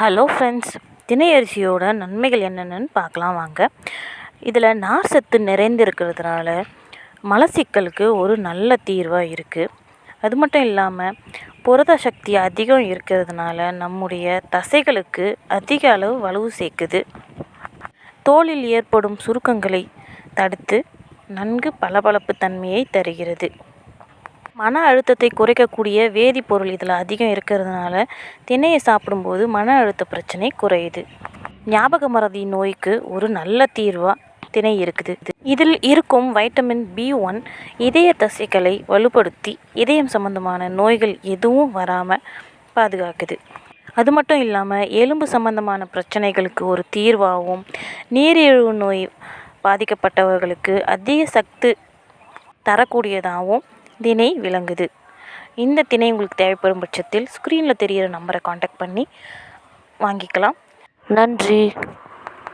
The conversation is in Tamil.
ஹலோ ஃப்ரெண்ட்ஸ் தினையரிசியோட நன்மைகள் என்னென்னு பார்க்கலாம் வாங்க. இதில் நார் சத்து நிறைந்திருக்கிறதுனால மலச்சிக்கலுக்கு ஒரு நல்ல தீர்வாக இருக்குது அது மட்டும் இல்லாமல் புரத சக்தி அதிகம் இருக்கிறதுனால நம்முடைய தசைகளுக்கு அதிக அளவு வலு சேர்க்குது. தோலில் ஏற்படும் சுருக்கங்களை தடுத்து நன்கு பளபளப்பு தன்மையை தருகிறது. மன அழுத்தத்தை குறைக்கக்கூடிய வேதிப்பொருள் இதில் அதிகம் இருக்கிறதுனால திணையை சாப்பிடும்போது மன அழுத்த பிரச்சனை குறையுது. ஞாபக மறதி நோய்க்கு ஒரு நல்ல தீர்வாக திணை இருக்குது. இதில் இருக்கும் வைட்டமின் பி ஒன் இதய தசைகளை வலுப்படுத்தி இதயம் சம்பந்தமான நோய்கள் எதுவும் வராமல் பாதுகாக்குது. அது மட்டும் இல்லாமல் எலும்பு சம்பந்தமான பிரச்சனைகளுக்கு ஒரு தீர்வாகவும் நீரிழிவு நோய் பாதிக்கப்பட்டவர்களுக்கு அதிக சத்து தரக்கூடியதாகவும் திணை விளங்குது. இந்த திணை உங்களுக்கு தேவைப்படும் பட்சத்தில் ஸ்க்ரீனில் தெரிகிற நம்பரை காண்டாக்ட் பண்ணி வாங்கிக்கலாம். நன்றி.